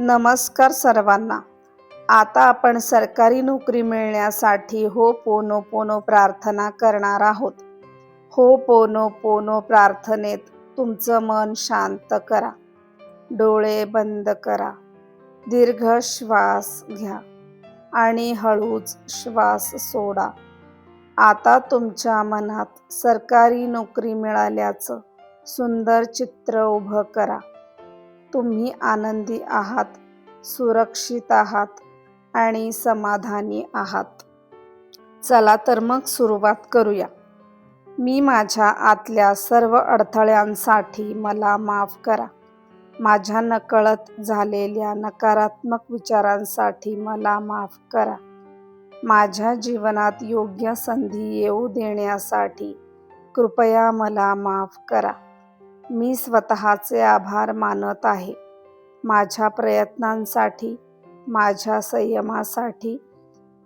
नमस्कार सर्वांना. आता आपण सरकारी नोकरी मिळण्यासाठी हो पोनो पोनो प्रार्थना करणार आहोत. हो पोनो पोनो प्रार्थनेत तुमचं मन शांत करा. डोळे बंद करा. दीर्घ श्वास घ्या आणि हळूच श्वास सोडा. आता तुमच्या मनात सरकारी नोकरी मिळाल्याचं सुंदर चित्र उभं करा. तुम्ही आनंदी आहात सुरक्षित आहात आणि समाधानी आहात. चला तर मग सुरुवात करूया. मी माझ्या आतल्या सर्व अडथळ्यांसाठी मला माफ करा. माझ्या नकळत झालेल्या नकारात्मक विचारांसाठी मला माफ करा. माझ्या जीवनात योग्य संधी येऊ देण्यासाठी कृपया मला माफ करा. मी स्वतःचे आभार मानत आहे. माझ्या प्रयत्नांसाठी माझ्या संयमासाठी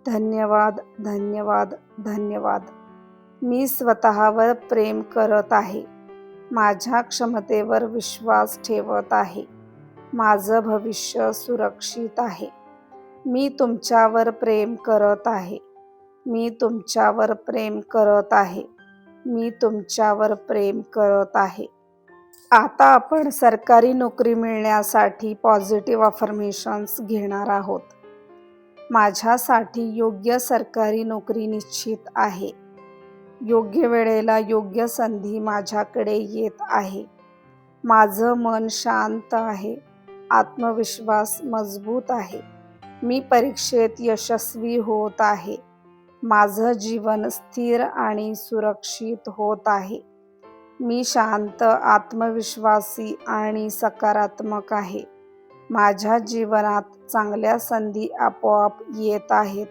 धन्यवाद धन्यवाद धन्यवाद. मी स्वतःवर प्रेम करत आहे. माझ्या क्षमतेवर विश्वास ठेवत आहे. माझं भविष्य सुरक्षित आहे. मी तुमच्यावर प्रेम करत आहे. मी तुमच्यावर प्रेम करत आहे. मी तुमच्यावर प्रेम करत आहे. आता आपण सरकारी नोकरी मिळण्यासाठी पॉझिटिव्ह अफर्मेशन्स घेणार आहोत. माझ्यासाठी योग्य सरकारी नोकरी निश्चित आहे. योग्य वेळेला योग्य संधी माझ्याकडे येत आहे. माझं मन शांत आहे. आत्मविश्वास मजबूत आहे. मी परीक्षेत यशस्वी होत आहे. माझं जीवन स्थिर आणि सुरक्षित होत आहे. मी शांत आत्मविश्वासी आणि सकारात्मक आहे. माझ्या जीवनात चांगल्या संधी आपोआप येत आहेत.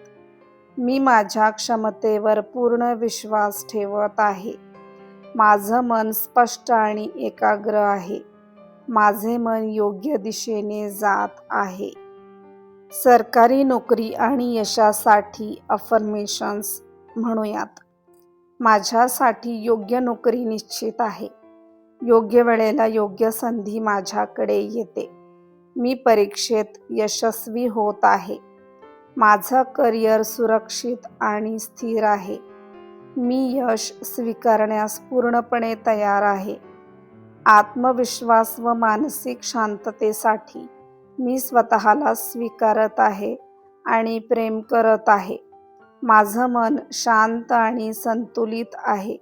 मी माझ्या क्षमतेवर पूर्ण विश्वास ठेवत आहे. माझं मन स्पष्ट आणि एकाग्र आहे. माझे मन योग्य दिशेने जात आहे. सरकारी नोकरी आणि यशासाठी अफर्मेशन्स म्हणूयात. माझ्यासाठी योग्य नोकरी निश्चित आहे. योग्य वेळेला योग्य संधी माझ्याकडे येते. मी परीक्षेत यशस्वी होत आहे. माझं करिअर सुरक्षित आणि स्थिर आहे. मी यश स्वीकारण्यास पूर्णपणे तयार आहे. आत्मविश्वास व मानसिक शांततेसाठी मी स्वतःला स्वीकारत आहे आणि प्रेम करत आहे. माझं मन शांत आणि संतुलित आहे.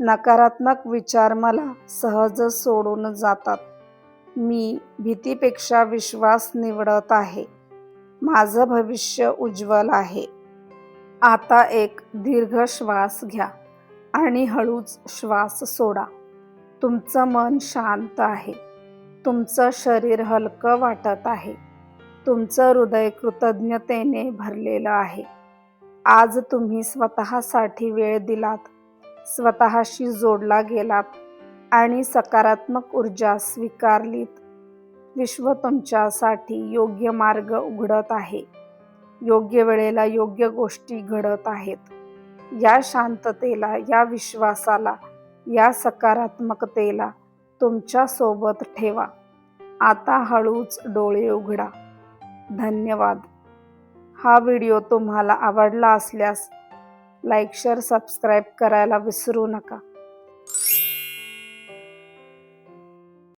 नकारात्मक विचार मला सहज सोडून जातात. मी भीतीपेक्षा विश्वास निवडत आहे. माझं भविष्य उज्ज्वल आहे. आता एक दीर्घ श्वास घ्या आणि हळूच श्वास सोडा. तुमचं मन शांत आहे. तुमचं शरीर हलकं वाटत आहे. तुमचं हृदय कृतज्ञतेने भरलेलं आहे. आज तुम्ही स्वतःसाठी वेळ दिलात. स्वतःशी जोडला गेलात आणि सकारात्मक ऊर्जा स्वीकारलीत. विश्व तुमच्यासाठी योग्य मार्ग उघडत आहे. योग्य वेळेला योग्य गोष्टी घडत आहेत. या शांततेला या विश्वासाला या सकारात्मकतेला तुमच्यासोबत ठेवा. आता हळूच डोळे उघडा. धन्यवाद. हा व्हिडिओ तुम्हाला आवडला असल्यास लाईक शेअर सबस्क्राईब करायला विसरू नका.